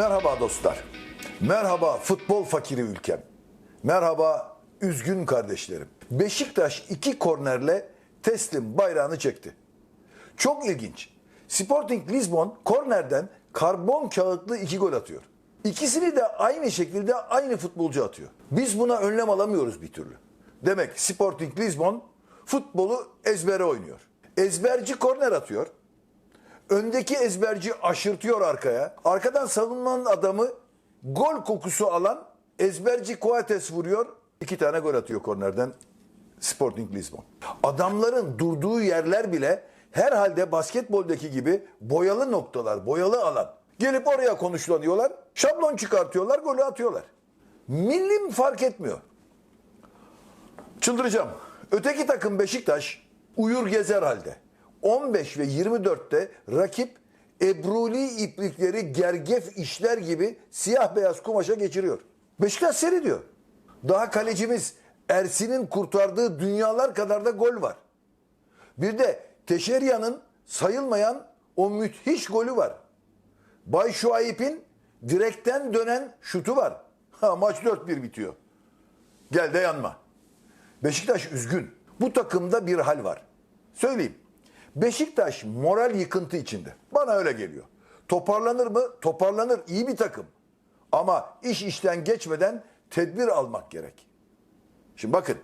Merhaba dostlar. Merhaba futbol fakiri ülkem. Merhaba üzgün kardeşlerim. Beşiktaş iki kornerle teslim bayrağını çekti. Çok ilginç. Sporting Lisbon kornerden karbon kağıtlı iki gol atıyor. İkisini de aynı şekilde aynı futbolcu atıyor. Biz buna önlem alamıyoruz bir türlü. Demek Sporting Lisbon futbolu ezbere oynuyor. Ezberci korner atıyor. Öndeki ezberci aşırtıyor arkaya. Arkadan savunmanın adamı gol kokusu alan ezberci Coates vuruyor. İki tane gol atıyor kornerden Sporting Lisbon. Adamların durduğu yerler bile herhalde basketboldaki gibi boyalı noktalar, boyalı alan. Gelip oraya konuşlanıyorlar, şablon çıkartıyorlar, golü atıyorlar. Millim fark etmiyor. Çıldıracağım. Öteki takım Beşiktaş uyur gezer halde. 15 ve 24'te rakip Ebruli iplikleri gergef işler gibi siyah beyaz kumaşa geçiriyor. Beşiktaş seyrediyor. Daha kalecimiz Ersin'in kurtardığı dünyalar kadar da gol var. Bir de Teşerya'nın sayılmayan o müthiş golü var. Bay Şuayip'in direkten dönen şutu var. Ha, maç 4-1 bitiyor. Gel de yanma. Beşiktaş üzgün. Bu takımda bir hal var. Söyleyeyim. Beşiktaş moral yıkıntı içinde. Bana öyle geliyor. Toparlanır mı? Toparlanır. İyi bir takım. Ama iş işten geçmeden tedbir almak gerek. Şimdi bakın.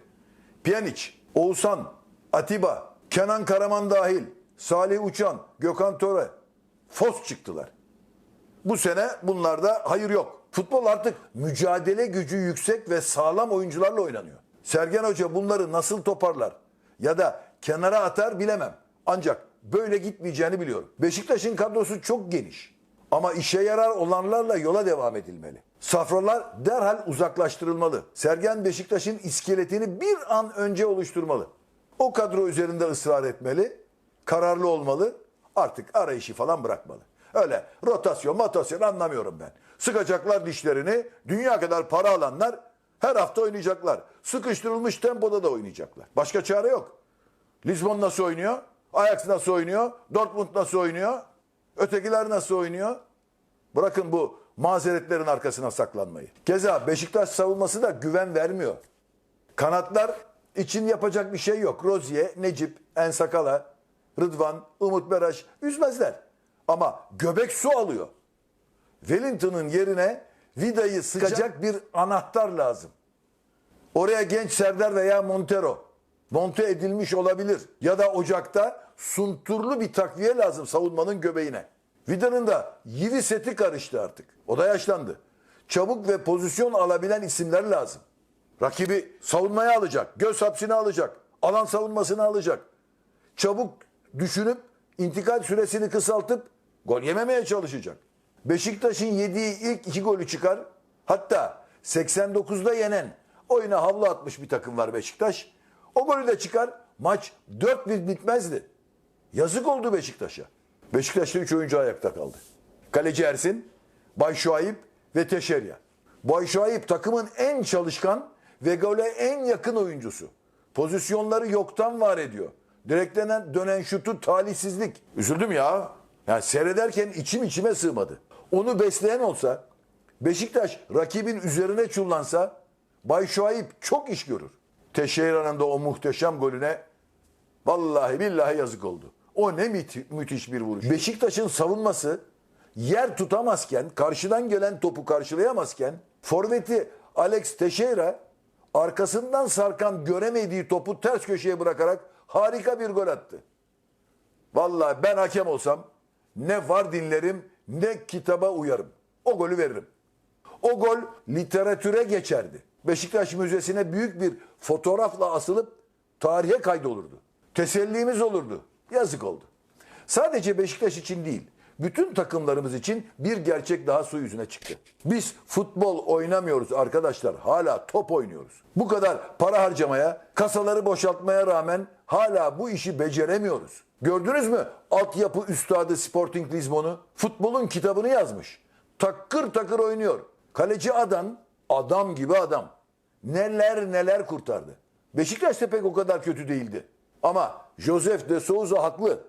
Pjanic, Oğuzhan, Atiba, Kenan Karaman dahil, Salih Uçan, Gökhan Töre, Fos çıktılar. Bu sene bunlarda hayır yok. Futbol artık mücadele gücü yüksek ve sağlam oyuncularla oynanıyor. Sergen Hoca bunları nasıl toparlar ya da kenara atar bilemem. Ancak böyle gitmeyeceğini biliyorum. Beşiktaş'ın kadrosu çok geniş. Ama işe yarar olanlarla yola devam edilmeli. Safralar derhal uzaklaştırılmalı. Sergen Beşiktaş'ın iskeletini bir an önce oluşturmalı. O kadro üzerinde ısrar etmeli, kararlı olmalı, artık arayışı falan bırakmalı. Öyle rotasyon, motasyon anlamıyorum ben. Sıkacaklar dişlerini, dünya kadar para alanlar her hafta oynayacaklar. Sıkıştırılmış tempoda da oynayacaklar. Başka çare yok. Lisbon nasıl oynuyor? Ajax nasıl oynuyor? Dortmund nasıl oynuyor? Ötekiler nasıl oynuyor? Bırakın bu mazeretlerin arkasına saklanmayı. Keza Beşiktaş savunması da güven vermiyor. Kanatlar için yapacak bir şey yok. Rozier, Necip, Ensakala, Rıdvan, Umut Beraş üzmezler. Ama göbek su alıyor. Wellington'ın yerine vidayı sıkacak bir anahtar lazım. Oraya genç Serdar veya Montero monte edilmiş olabilir. Ya da ocakta sunturlu bir takviye lazım savunmanın göbeğine. Vida'nın da yivi seti karıştı artık. O da yaşlandı. Çabuk ve pozisyon alabilen isimler lazım. Rakibi savunmaya alacak, göz hapsine alacak, alan savunmasını alacak. Çabuk düşünüp intikal süresini kısaltıp gol yememeye çalışacak. Beşiktaş'ın yediği ilk iki golü çıkar. Hatta 89'da yenen oyuna havlu atmış bir takım var Beşiktaş. O golü de çıkar. Maç 4-1 bitmezdi. Yazık oldu Beşiktaş'a. Beşiktaş'ta 3 oyuncu ayakta kaldı. Kaleci Ersin, Bay Şuayip ve Teşerya. Bay Şuayip takımın en çalışkan ve gole en yakın oyuncusu. Pozisyonları yoktan var ediyor. Direkten dönen şutu talihsizlik. Üzüldüm ya. Yani seyrederken içim içime sığmadı. Onu besleyen olsa, Beşiktaş rakibin üzerine çullansa, Bay Şuayip çok iş görür. Teşeyra'nın da o muhteşem golüne vallahi billahi yazık oldu. O ne müthi- müthiş bir vuruş. Beşiktaş'ın savunması yer tutamazken, karşıdan gelen topu karşılayamazken, forveti Alex Teixeira arkasından sarkan göremediği topu ters köşeye bırakarak harika bir gol attı. Vallahi ben hakem olsam ne var dinlerim ne kitaba uyarım. O golü veririm. O gol literatüre geçerdi. Beşiktaş Müzesi'ne büyük bir fotoğrafla asılıp tarihe kaydolurdu. Tesellimiz olurdu. Yazık oldu. Sadece Beşiktaş için değil, bütün takımlarımız için bir gerçek daha su yüzüne çıktı. Biz futbol oynamıyoruz arkadaşlar. Hala top oynuyoruz. Bu kadar para harcamaya, kasaları boşaltmaya rağmen hala bu işi beceremiyoruz. Gördünüz mü altyapı üstadı Sporting Lisbon'u? Futbolun kitabını yazmış. Takır takır oynuyor. Kaleci adam, adam gibi adam. Neler neler kurtardı. Beşiktaş da pek o kadar kötü değildi. Ama Joseph de Souza haklı.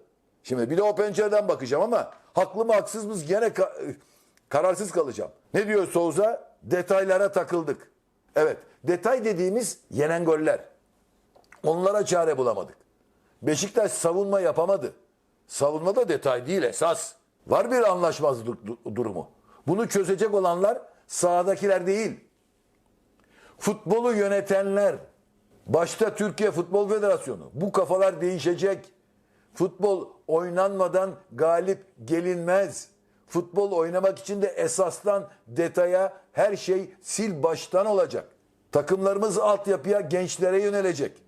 Şimdi bir de o pencereden bakacağım ama haklı mı haksız mı gene ka- Kararsız kalacağım. Ne diyor Souza? Detaylara takıldık. Evet, detay dediğimiz yenen goller. Onlara çare bulamadık. Beşiktaş savunma yapamadı. Savunma da detay değil esas. Var bir anlaşmazlık du- durumu. Bunu çözecek olanlar sahadakiler değil. Futbolu yönetenler, başta Türkiye Futbol Federasyonu. Bu kafalar değişecek. Futbol oynanmadan galip gelinmez. Futbol oynamak için de esastan detaya her şey sil baştan olacak. Takımlarımız altyapıya gençlere yönelecek.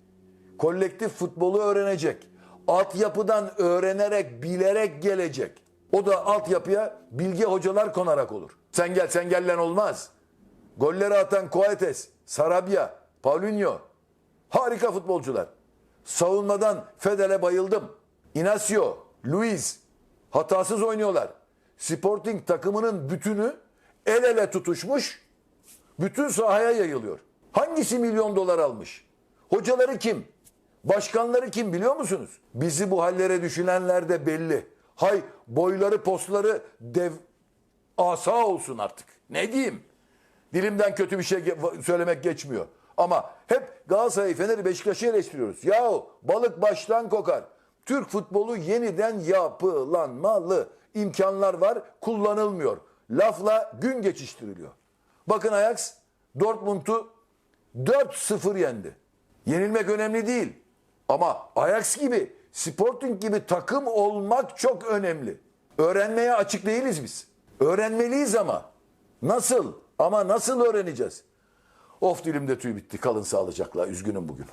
Kolektif futbolu öğrenecek. Altyapıdan öğrenerek, bilerek gelecek. O da altyapıya bilge hocalar konarak olur. Sen gel, sen gellen olmaz. Golleri atan Coates, Sarabia, Paulinho. Harika futbolcular. Savunmadan Fedel'e bayıldım. Inacio, Luis hatasız oynuyorlar. Sporting takımının bütünü el ele tutuşmuş, bütün sahaya yayılıyor. Hangisi milyon dolar almış? Hocaları kim? Başkanları kim biliyor musunuz? Bizi bu hallere düşünenler de belli. Hay boyları postları dev asa olsun artık. Ne diyeyim? Dilimden kötü bir şey söylemek geçmiyor. Ama hep Galatasaray'ı, Fener'i, Beşiktaş'ı eleştiriyoruz. Yahu balık baştan kokar. Türk futbolu yeniden yapılanmalı. İmkanlar var, kullanılmıyor. Lafla gün geçiştiriliyor. Bakın Ajax Dortmund'u 4-0 yendi. Yenilmek önemli değil. Ama Ajax gibi, Sporting gibi takım olmak çok önemli. Öğrenmeye açık değiliz biz. Öğrenmeliyiz ama. Nasıl? Ama nasıl öğreneceğiz? Of dilimde tüy bitti. Kalın sağlıcakla. Üzgünüm bugün.